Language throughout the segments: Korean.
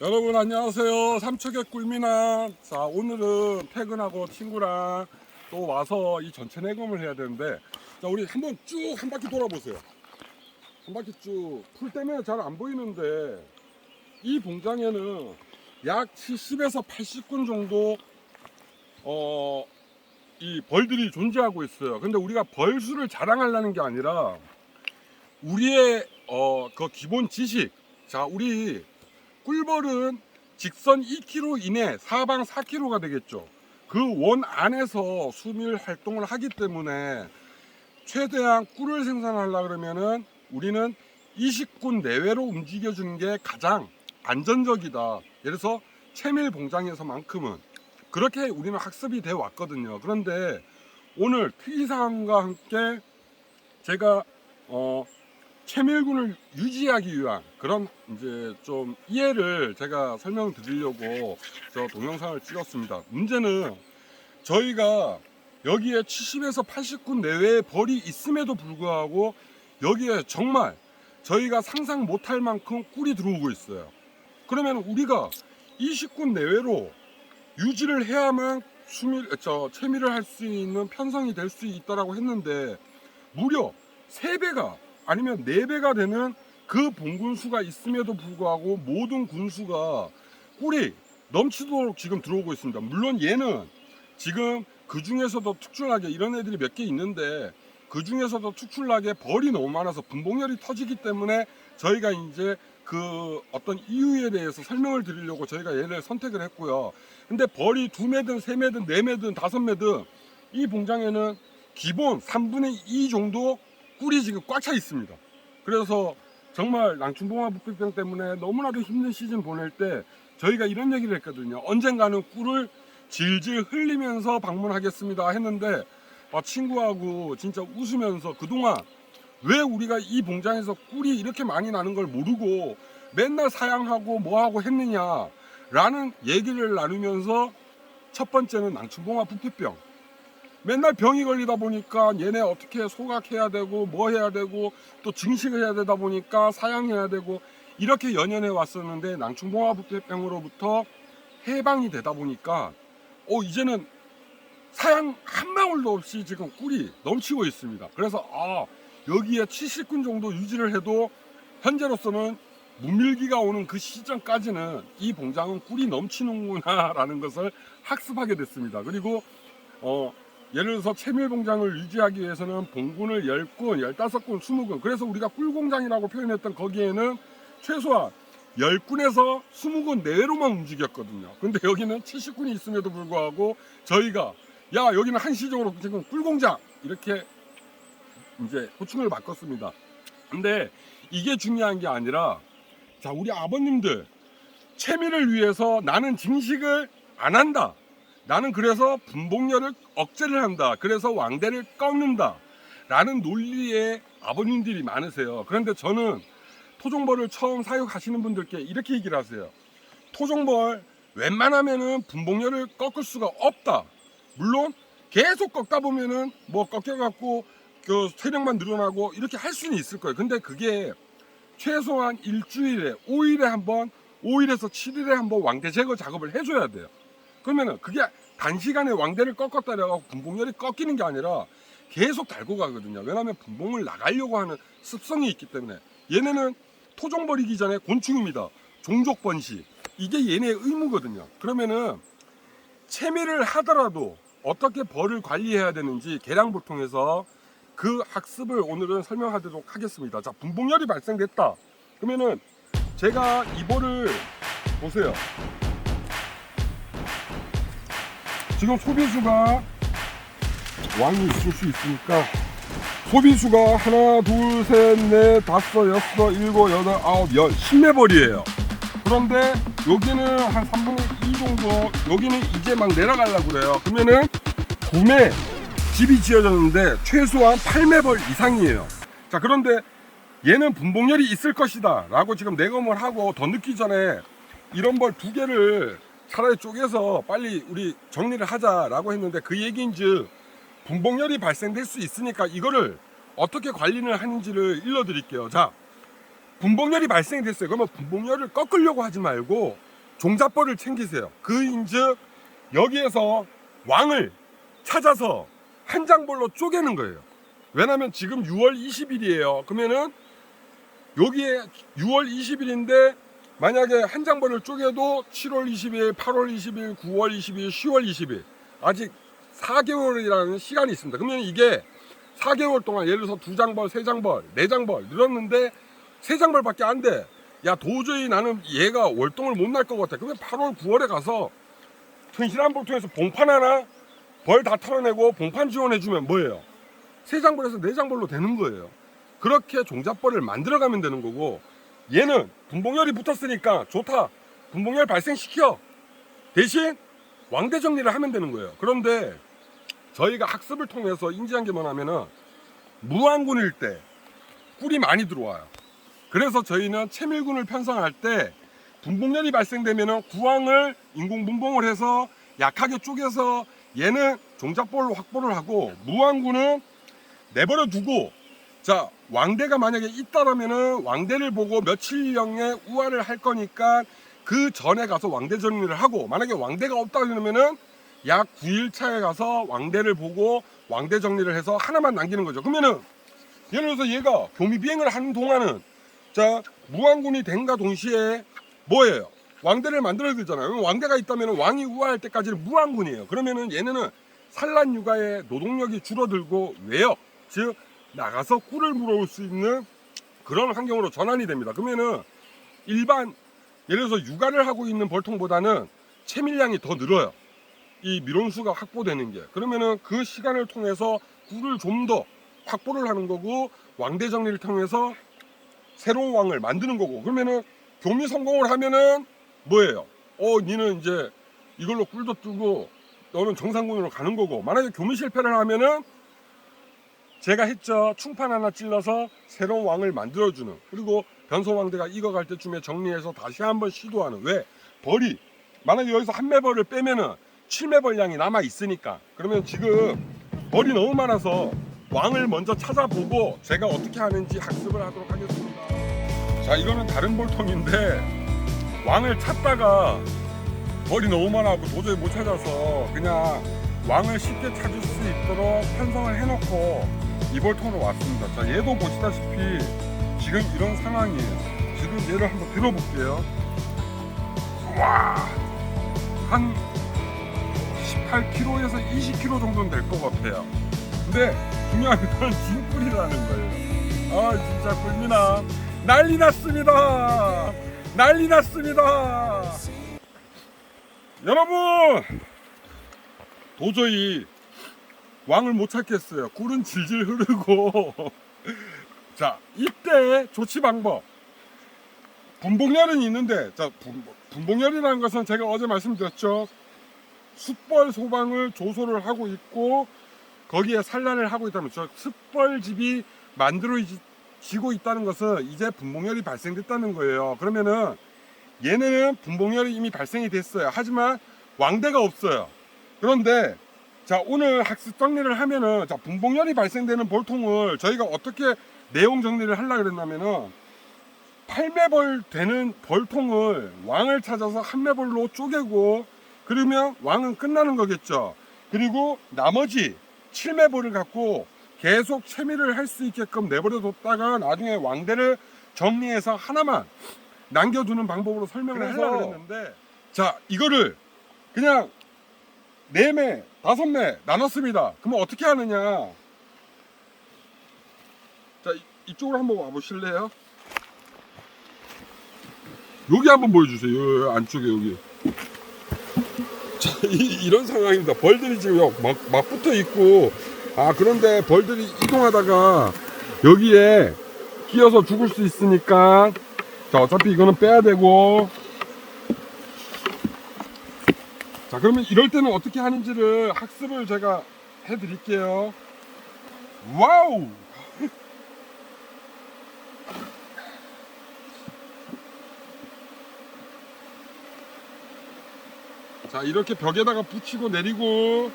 여러분 안녕하세요. 삼척의 꿀미남. 자 오늘은 퇴근하고 친구랑 또 와서 이 전체 내검을 해야 되는데 자 우리 한번 쭉 한 바퀴 돌아보세요. 한 바퀴 쭉. 풀 때문에 잘 안 보이는데 이 봉장에는 약 70에서 80군 정도 어 이 벌들이 존재하고 있어요. 근데 우리가 벌수를 자랑하려는 게 아니라 우리의 어 그 기본 지식. 자 우리 꿀벌은 직선 2km 이내 사방 4km가 되겠죠. 그 원 안에서 수밀 활동을 하기 때문에 최대한 꿀을 생산하려 그러면은 우리는 20군 내외로 움직여 주는 게 가장 안전적이다. 예를 들어서 채밀 봉장에서만큼은 그렇게 우리는 학습이 돼 왔거든요. 그런데 오늘 특이사항과 함께 제가 어 채밀군을 유지하기 위한 그런 이제 좀 이해를 제가 설명드리려고 저 동영상을 찍었습니다. 문제는 저희가 여기에 70에서 80군 내외의 벌이 있음에도 불구하고 여기에 정말 저희가 상상 못할 만큼 꿀이 들어오고 있어요. 그러면 우리가 20군 내외로 유지를 해야만 수밀, 저 채밀을 할수 있는 편성이 될 수 있다라고 했는데 무려 3배가 아니면 4배가 되는 그 봉군수가 있음에도 불구하고 모든 군수가 꿀이 넘치도록 지금 들어오고 있습니다. 물론 얘는 지금 그 중에서도 특출나게 이런 애들이 몇 개 있는데 그 중에서도 특출나게 벌이 너무 많아서 분봉열이 터지기 때문에 저희가 이제 그 어떤 이유에 대해서 설명을 드리려고 저희가 얘를 선택을 했고요. 근데 벌이 두 매든 세 매든 네 매든 다섯 매든 이 봉장에는 기본 3분의 2 정도 꿀이 지금 꽉 차 있습니다. 그래서 정말 낭충봉화 부피병 때문에 너무나도 힘든 시즌 보낼 때 저희가 이런 얘기를 했거든요. 언젠가는 꿀을 질질 흘리면서 방문하겠습니다 했는데 아, 친구하고 진짜 웃으면서 그동안 왜 우리가 이 봉장에서 꿀이 이렇게 많이 나는 걸 모르고 맨날 사양하고 뭐하고 했느냐라는 얘기를 나누면서 첫 번째는 낭충봉화 부피병 맨날 병이 걸리다 보니까 얘네 어떻게 소각해야 되고 뭐 해야 되고 또 증식을 해야 되다 보니까 사양해야 되고 이렇게 연연해 왔었는데 낭충봉화 부피병으로부터 해방이 되다 보니까 어 이제는 사양 한 방울도 없이 지금 꿀이 넘치고 있습니다. 그래서 아 여기에 70군 정도 유지를 해도 현재로서는 문밀기가 오는 그 시점까지는 이 봉장은 꿀이 넘치는구나라는 것을 학습하게 됐습니다. 그리고 어 예를 들어서 채밀 봉장을 유지하기 위해서는 봉군을 10군, 15군, 20군 그래서 우리가 꿀공장이라고 표현했던 거기에는 최소한 10군에서 20군 내외로만 움직였거든요. 근데 여기는 70군이 있음에도 불구하고 저희가 야 여기는 한시적으로 지금 꿀공장 이렇게 이제 호칭을 바꿨습니다. 근데 이게 중요한 게 아니라 자 우리 아버님들 채미를 위해서 나는 증식을 안 한다. 나는 그래서 분봉열을 억제를 한다. 그래서 왕대를 꺾는다. 라는 논리의 아버님들이 많으세요. 그런데 저는 토종벌을 처음 사육하시는 분들께 이렇게 얘기를 하세요. 토종벌 웬만하면은 분봉열을 꺾을 수가 없다. 물론 계속 꺾다 보면은 뭐 꺾여갖고 그 체력만 늘어나고 이렇게 할 수는 있을 거예요. 근데 그게 최소한 일주일에 5일에 한 번 5일에서 7일에 한 번 왕대 제거 작업을 해줘야 돼요. 그러면은 그게 단시간에 왕대를 꺾었다 해갖고 분봉열이 꺾이는 게 아니라 계속 달고 가거든요. 왜냐하면 분봉을 나가려고 하는 습성이 있기 때문에 얘네는 토종 버리기 전에 곤충입니다. 종족 번식 이게 얘네의 의무거든요. 그러면은 채미를 하더라도 어떻게 벌을 관리해야 되는지 계량부 통해서 그 학습을 오늘은 설명하도록 하겠습니다. 자, 분봉열이 발생됐다. 그러면은 제가 이 벌을 보세요. 지금 소비수가 왕이 있을 수 있으니까 소비수가 하나, 둘, 셋, 넷, 다섯, 여섯, 일곱, 여덟, 아홉, 열, 십매 벌이에요. 그런데 여기는 한 3분의 2 정도, 여기는 이제 막 내려가려고 그래요. 그러면은 구매 집이 지어졌는데 최소한 8매벌 이상이에요. 자, 그런데 얘는 분봉열이 있을 것이다 라고 지금 내검을 하고 더 늦기 전에 이런 벌 두 개를 차라리 쪼개서 빨리 우리 정리를 하자라고 했는데 그 얘기인즉 분봉열이 발생될 수 있으니까 이거를 어떻게 관리를 하는지를 일러드릴게요. 자, 분봉열이 발생이 됐어요. 그러면 분봉열을 꺾으려고 하지 말고 종잣벌을 챙기세요. 그인즉 여기에서 왕을 찾아서 한 장벌로 쪼개는 거예요. 왜냐면 지금 6월 20일이에요. 그러면은 여기에 6월 20일인데 만약에 한 장벌을 쪼개도 7월 20일, 8월 20일, 9월 20일, 10월 20일 아직 4개월이라는 시간이 있습니다. 그러면 이게 4개월 동안 예를 들어서 두 장벌, 세 장벌, 네 장벌 늘었는데 세 장벌밖에 안 돼. 야 도저히 나는 얘가 월동을 못 날 것 같아. 그러면 8월, 9월에 가서 튼실한 볼통에서 봉판 하나 벌 다 털어내고 봉판 지원해주면 뭐예요? 세 장벌에서 네 장벌로 되는 거예요. 그렇게 종잣벌을 만들어가면 되는 거고 얘는 분봉열이 붙었으니까 좋다. 분봉열 발생시켜. 대신 왕대 정리를 하면 되는 거예요. 그런데 저희가 학습을 통해서 인지한 게 뭐냐면은 무왕군일 때 꿀이 많이 들어와요. 그래서 저희는 채밀군을 편성할 때 분봉열이 발생되면은 구왕을 인공 분봉을 해서 약하게 쪼개서 얘는 종잣벌로 확보를 하고 무왕군은 내버려 두고 자 왕대가 만약에 있다라면은 왕대를 보고 며칠령에 우화를 할 거니까 그 전에 가서 왕대 정리를 하고 만약에 왕대가 없다 그러면은 약 9일 차에 가서 왕대를 보고 왕대 정리를 해서 하나만 남기는 거죠. 그러면은 예를 들어서 얘가 교미 비행을 하는 동안은 자 무왕군이 된가 동시에 뭐예요? 왕대를 만들어야 되잖아요. 왕대가 있다면 왕이 우화할 때까지는 무왕군이에요. 그러면은 얘네는 산란 육아의 노동력이 줄어들고 외역 즉 나가서 꿀을 물어올 수 있는 그런 환경으로 전환이 됩니다. 그러면은 일반 예를 들어서 육아를 하고 있는 벌통보다는 채밀량이 더 늘어요. 이 미론수가 확보되는 게 그러면은 그 시간을 통해서 꿀을 좀 더 확보를 하는 거고 왕대 정리를 통해서 새로운 왕을 만드는 거고 그러면은 교미 성공을 하면은 뭐예요? 어, 니는 이제 이걸로 꿀도 뜨고 너는 정상군으로 가는 거고 만약에 교미 실패를 하면은 제가 했죠. 충판 하나 찔러서 새로운 왕을 만들어주는. 그리고 변소 왕대가 익어갈 때쯤에 정리해서 다시 한번 시도하는. 왜? 벌이 만약에 여기서 한 매벌을 빼면은 7매벌량이 남아 있으니까. 그러면 지금 벌이 너무 많아서 왕을 먼저 찾아보고 제가 어떻게 하는지 학습을 하도록 하겠습니다. 자 이거는 다른 볼통인데 왕을 찾다가 벌이 너무 많아고 도저히 못 찾아서 그냥 왕을 쉽게 찾을 수 있도록 편성을 해놓고 이 볼통으로 왔습니다. 자 얘도 보시다시피 지금 이런 상황이에요. 지금 얘를 한번 들어볼게요. 와, 한 18kg에서 20kg 정도는 될 것 같아요. 근데 중요한 건 진꿀이라는 거예요. 아 진짜 꿀미나 난리 났습니다. 난리 났습니다. 여러분 도저히 왕을 못 찾겠어요. 꿀은 질질 흐르고 자 이때 조치 방법 분봉열은 있는데 자 분, 분봉열이라는 것은 제가 어제 말씀드렸죠. 숯벌 소방을 조소를 하고 있고 거기에 산란을 하고 있다면 저 숯벌집이 만들어지고 있다는 것은 이제 분봉열이 발생됐다는 거예요. 그러면은 얘네는 분봉열이 이미 발생이 됐어요. 하지만 왕대가 없어요. 그런데 자 오늘 학습 정리를 하면은 자 분봉열이 발생되는 볼통을 저희가 어떻게 내용 정리를 하려 그랬냐면은 8매벌 되는 벌통을 왕을 찾아서 한 매벌로 쪼개고 그러면 왕은 끝나는 거겠죠. 그리고 나머지 7매벌을 갖고 계속 채미를 할 수 있게끔 내버려 뒀다가 나중에 왕대를 정리해서 하나만 남겨두는 방법으로 설명을 하려고 했는데 자 이거를 그냥 네 매, 다섯 매 나눴습니다. 그러면 어떻게 하느냐? 자 이- 이쪽으로 한번 와보실래요? 여기 한번 보여주세요. 여기 안쪽에 여기. 자, 이, 런 상황입니다. 벌들이 지금 여- 막, 막 붙어 있고, 아, 그런데 벌들이 이동하다가 여기에 끼어서 죽을 수 있으니까, 자, 어차피 이거는 빼야 되고, 자, 그러면 이럴 때는 어떻게 하는지를 학습을 제가 해 드릴게요. 와우! 자 이렇게 벽에다가 붙이고 내리고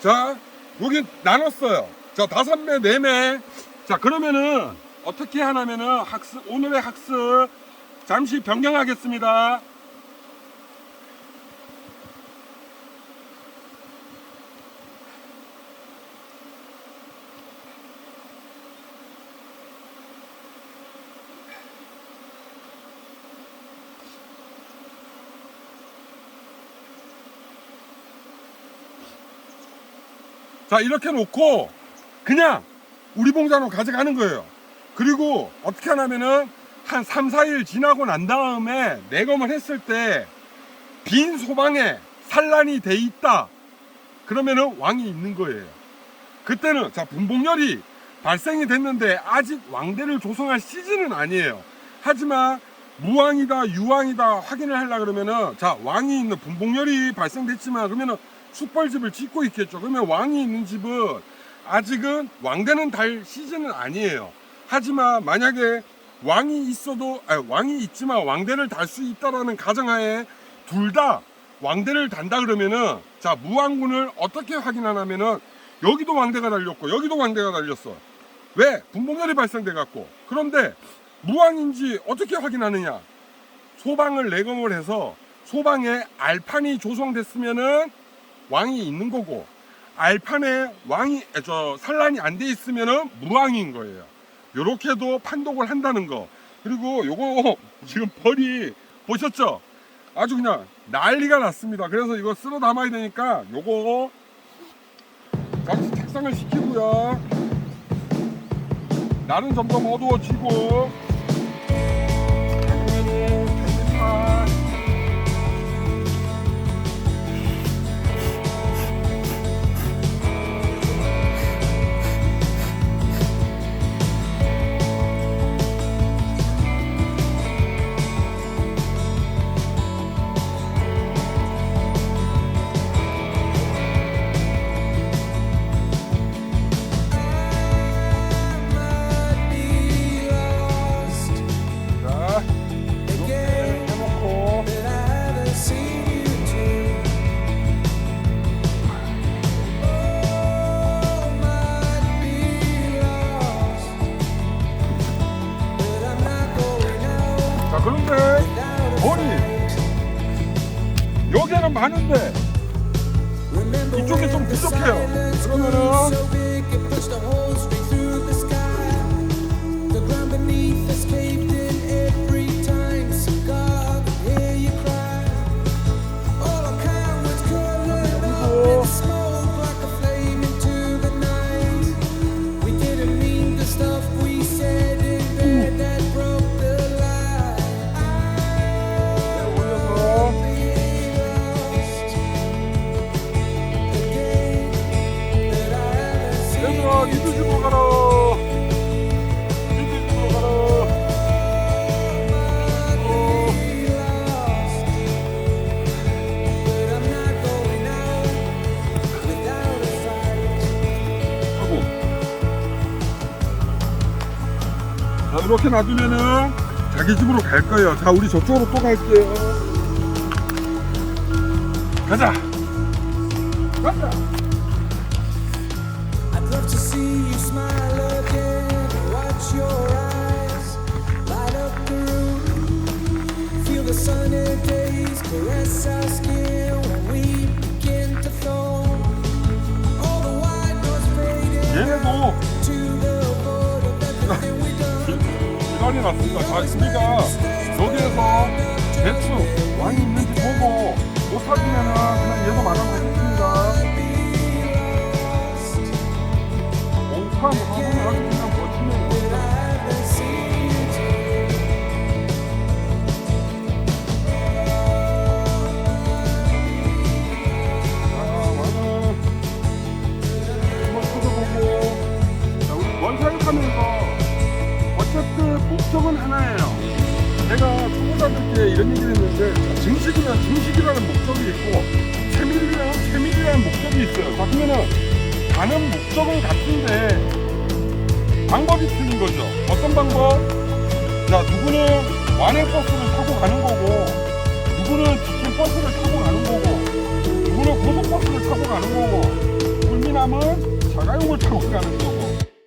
자, 여기 나눴어요. 자, 다섯 매, 네 매. 자, 그러면은 어떻게 하냐면은 학습, 오늘의 학습 잠시 변경하겠습니다. 자, 이렇게 놓고 그냥 우리 봉자로 가져가는 거예요. 그리고 어떻게 하냐면은 한 3, 4일 지나고 난 다음에 내검을 했을 때 빈 소방에 산란이 돼 있다. 그러면은 왕이 있는 거예요. 그때는 자 분봉열이 발생이 됐는데 아직 왕대를 조성할 시즌은 아니에요. 하지만 무왕이다 유왕이다 확인을 하려 그러면은 자 왕이 있는 분봉열이 발생됐지만 그러면은 숯벌집을 짓고 있겠죠. 그러면 왕이 있는 집은 아직은 왕대는 달 시즌은 아니에요. 하지만 만약에 왕이 있어도 아니, 왕이 있지만 왕대를 달 수 있다라는 가정하에 둘 다 왕대를 단다 그러면은 자 무왕군을 어떻게 확인하냐면은 여기도 왕대가 달렸고 여기도 왕대가 달렸어. 왜? 분봉열이 발생돼 갖고. 그런데 무왕인지 어떻게 확인하느냐? 소방을 내검을 해서 소방에 알판이 조성됐으면은 왕이 있는 거고 알판에 왕이 에, 저 산란이 안 돼 있으면은 무왕인 거예요. 요렇게도 판독을 한다는 거. 그리고 요거 지금 벌이 보셨죠? 아주 그냥 난리가 났습니다. 그래서 이거 쓸어 담아야 되니까 요거 잠시 책상을 시키고요. 날은 점점 어두워지고 여기에는 많은데 이쪽이 좀 부족해요. 그러면은 이렇게 놔두면은 자기 집으로 갈 거예요. 자 우리 저쪽으로 또 갈게요. 가자. 가자 시간이 났습니다. 자 우리가 여기에서 대충 왕이 있는지 보고 못 찾으면은 그냥 얘도 마감하겠습니다. 옹파 못하고 아주 그냥 버티는 거 That I haven't seen you do. 아, 목적은 하나예요. 제가 초보자들 께 이런 얘기를 했는데 자, 증식이면 증식이라는 목적이 있고 채밀이라는 채밀이라는 목적이 있어요. 자, 그러면은 가는 목적은 같은데 방법이 틀린 거죠. 어떤 방법? 자, 누구는 완행 버스를 타고 가는 거고 누구는 직행 버스를 타고 가는 거고 누구는 고속버스를 타고 가는 거고 사람은 자가용을 타고 가는 거고